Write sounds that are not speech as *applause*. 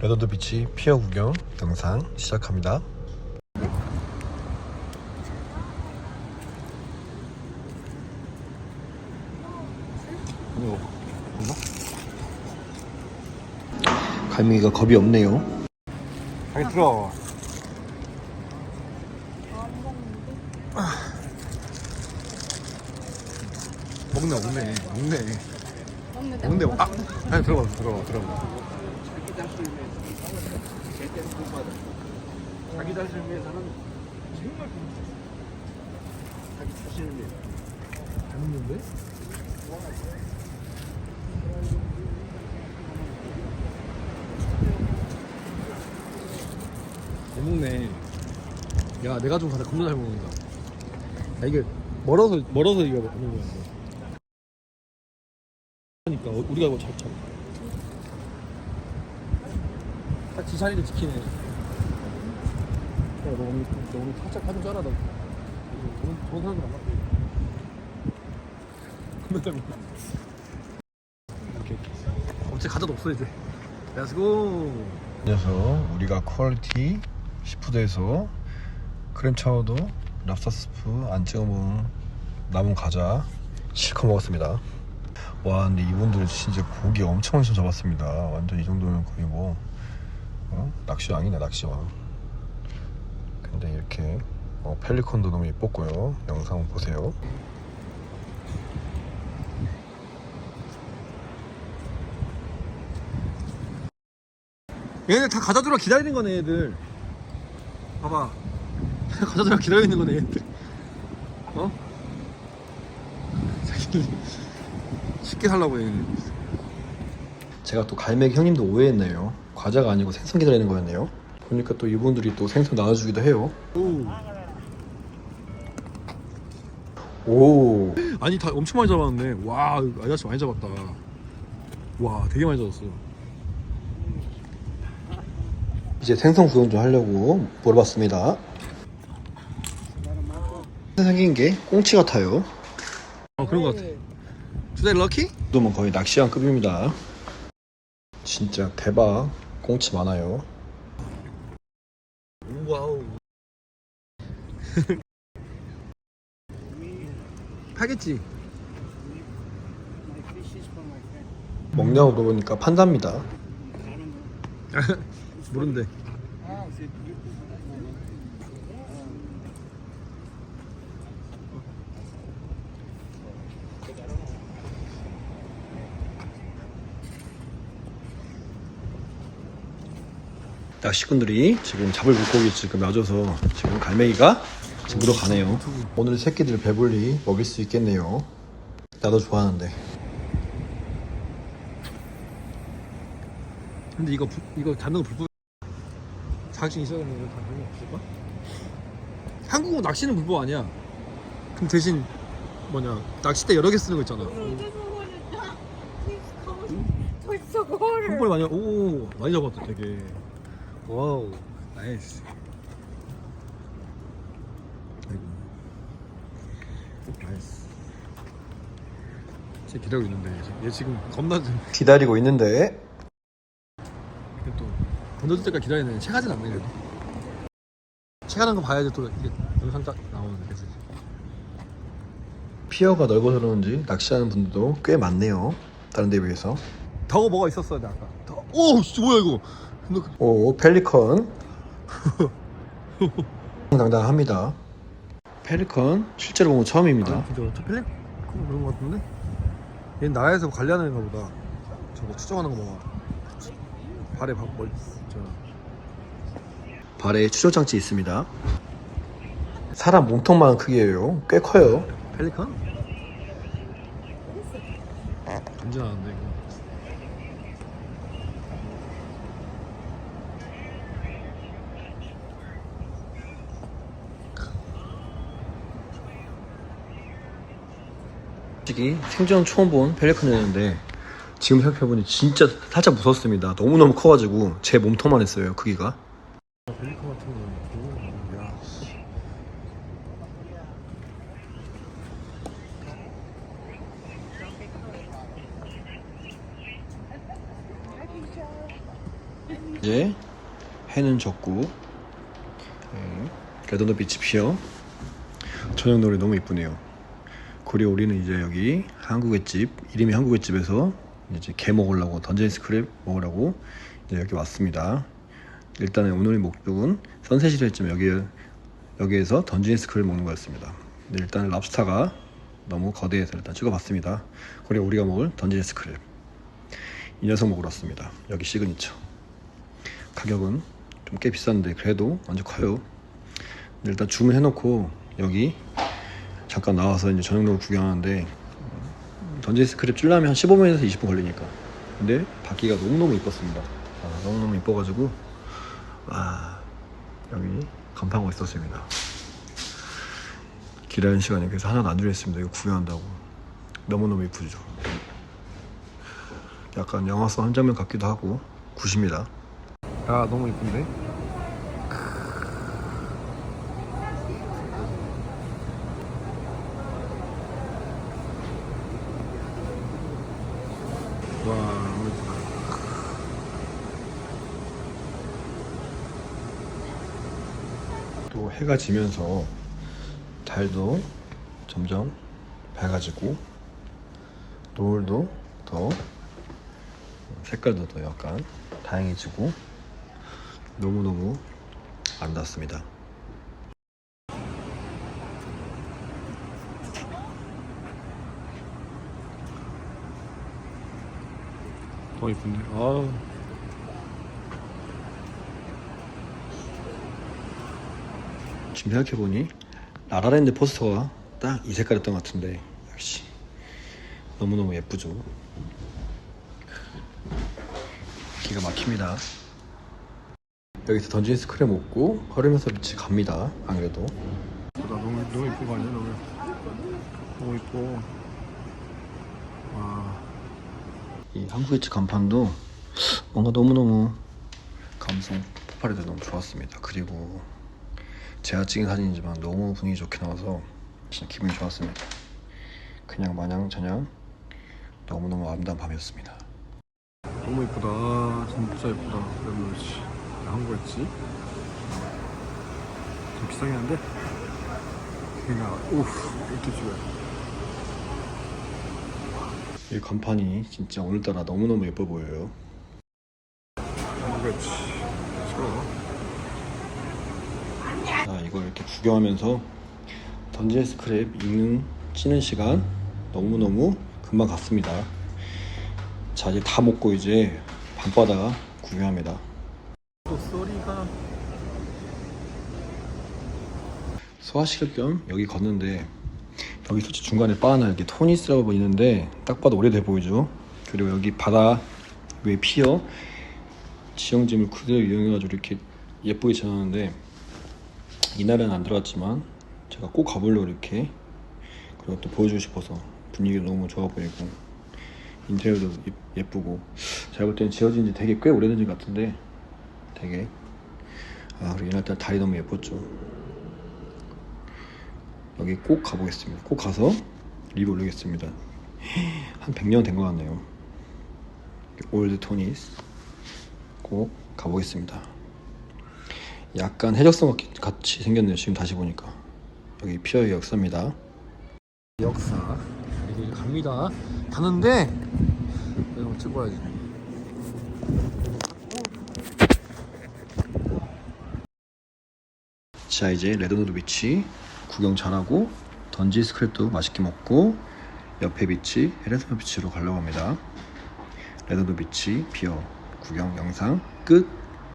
레더드 비치 피어 구경 영상 시작합니다. 갈매기가 겁이 없네요. 자기 들어. 먹네 먹네 먹네 먹네 아 아니 들어가 들어가 들어가 자기 자신을 위해서는 정말 자기 자신을 위해 잘 먹는데? 잘 먹네 야 내가 좀 가다 겁나 잘 먹는다 야 이게 멀어서 멀어서 이거 먹는 거야 그러니까 어, 우리가 이거 잘 참. 딱지 자리를 지키네. 야, 너 오늘 너 오늘 살짝 하좀 쩔어다 돈, 돈 사는 거안 먹는다 오케이. 어째 가자도 없어 이제. 렛츠고 그래서 우리가 퀄리티 시푸드에서 크림 차우도 랍스터 스프 안 찍어 먹은 남은 과자 실컷 먹었습니다. 와 근데 이분들 진짜 고기 엄청 엄청 잡았습니다. 완전 이 정도면 거의 뭐 어? 낚시왕이네 낚시왕. 근데 이렇게 어, 펠리컨도 너무 예뻤고요. 영상 보세요. 얘네 다 가자들아 기다리는 거네 얘들 봐봐 *laughs* 가자들아 기다리는 거네 얘들 어? *laughs* 자기들 쉽게 살라고 얘네 제가 또 갈매기 형님도 오해했네요. 과자가 아니고 생선 기다리는 거였네요. 보니까 또 이분들이 또 생선 나눠주기도 해요. 오. 오. 아니 다 엄청 많이 잡았네 와 아저씨 많이 잡았다 와 되게 많이 잡았어 이제 생선 구경 좀 하려고 물어봤습니다. 생긴 게 꽁치 같아요. 어 그런 거 같아 투데이 럭키? 정도면 거의 낚시왕급입니다. 진짜 대박. 꽁치 많아요. 와우 파겠지 먹냐고 물어보니까 판답니다. *laughs* 모른대 낚시꾼들이 지금 잡을 물고기 지금 놔줘서 지금 갈매기가 지금 물어가네요. 오늘 새끼들 배불리 먹일 수 있겠네요. 나도 좋아하는데. 근데 이거 불- 이거 잡는 거 불법 자격증 있어야 되는 거 당연히 없을까? 한국어 낚시는 불법 아니야 그럼 대신 뭐냐 낚싯대 여러 개 쓰는 거 있잖아 벌써 거를 한 번에 많이 오 많이 잡았다 되게 와우 나이스. 나이스. 쟤 기다리고 있는데 얘 지금 겁나 좀 기다리고 있는데. 또 던져줄 때까지 기다리는 체하진 않네 그래도. 체하는 거 봐야지 또 이게 영상 딱 나오는데 그치? 피어가 넓어서 그런지 낚시하는 분들도 꽤 많네요. 다른 데 비해서. 더거 뭐가 있었어야 돼 아까. 더... 오 진짜 뭐야 이거 오 펠리컨. *laughs* 당당합니다. 펠리컨 실제로 본건 처음입니다. 아, 진짜 저 펠리 그거 그런 거 같은데? 얘 나라에서 관리하는 애가 보다. 저거 추정하는 거 봐봐. 발에 박 멀... 저. 발에 추적 장치 있습니다. 사람 몸통만한 크기예요. 꽤 커요. 펠리컨? 전진하는데 솔직히 생전 처음 본 펠리컨이었는데 지금 생각해보니 진짜 살짝 무섭습니다 너무너무 커가지고 제 몸통만 했어요 크기가 펠리컨 같은 거 야, 씨. 이제 해는 졌고 네, 레더노 비치 피어 저녁 노래 너무 이쁘네요. 그리고 우리는 이제 여기 한국의 집 이름이 한국의 집에서 이제 게 먹으려고 던전 스크랩 먹으려고 이제 여기 왔습니다. 일단은 오늘의 목적은 선셋이 될쯤 여기 여기에서 던전 스크랩 먹는 거였습니다. 일단 랍스타가 너무 거대해서 일단 찍어봤습니다. 그리고 우리가 먹을 던전 스크랩 이 녀석 먹으러 왔습니다. 여기 시그니처 가격은 좀 꽤 비싼데 그래도 완전 커요. 일단 주문해놓고 여기 잠깐 나와서 이제 저녁 구경하는데 던전 스크랩 찔라면 한 15분에서 20분 걸리니까. 근데 받기가 너무너무 이뻤습니다. 아, 너무너무 이뻐가지고 와 여기 간판하고 있었습니다. 기다리는 시간이 그래서 하나도 안 줄였습니다. 이거 구경한다고. 너무너무 이쁘죠. 약간 영화 속한 장면 같기도 하고 굿입니다. 야 너무 이쁜데? 와 너무 이쁘다 또 해가 지면서 달도 점점 밝아지고 노을도 더 색깔도 더 약간 다양해지고 너무너무 아름답습니다. 더 이쁜데 아우. 지금 생각해보니 라라랜드 포스터가 딱 이 색깔이었던 것 같은데 역시. 너무너무 예쁘죠. 기가 막힙니다. 여기서 던진 스크랩 먹고 허르면서 비치 갑니다 안 그래도. 나 너무 너무 이쁜 거 아니야 너무? 너무 이뻐. 와 이 한국의치 간판도 뭔가 너무너무 감성 폭발해서 너무 좋았습니다. 그리고 제가 찍은 사진이지만 너무 분위기 좋게 나와서 진짜 기분이 좋았습니다. 그냥 마냥 저냥 너무너무 아름다운 밤이었습니다. 너무 이쁘다. 진짜 이쁘다. 여기 한국했지? 좀 비싸긴 한데? 그냥 오우 이렇게 찍어요 이 간판이 진짜 오늘따라 너무너무 예뻐 보여요. 자 이걸 이렇게 구경하면서 던진 스크랩 읽는 찌는 시간 너무너무 금방 갔습니다. 자 이제 다 먹고 이제 밤바다 구경합니다. 또 소리가 소화시킬 겸 여기 걷는데 여기 솔직히 중간에 바 하나 이렇게 토니스라고 보이는데 딱 봐도 오래돼 보이죠? 그리고 여기 바다 위에 피어. 지형짐을 그대로 이용해가지고 이렇게 예쁘게 지어놨는데 이날은 안 들어갔지만 제가 꼭 가보려고 이렇게 그리고 또 보여주고 싶어서 분위기가 너무 좋아 보이고 인테리어도 예- 예쁘고 제가 볼 때는 지어진 지 되게 꽤 오래된 집 같은데 되게. 아 그리고 이날 따라 달이 너무 예뻤죠 여기 꼭 가보겠습니다. 꼭 가서 리뷰 올리겠습니다. 한 100년 된 것 같네요. 올드 토니스 꼭 가보겠습니다. 약간 해적성 같- 같이 생겼네요. 지금 다시 보니까 여기 피어의 역사입니다. 역사 이제 갑니다 가는데 한번 찍어야지 자 이제 레드노드 비치 구경 잘하고 던지 스크랩도 맛있게 먹고 옆에 비치 헤레스마 비치로 가려고 합니다. 레드노드 비치 비어 구경 영상 끝.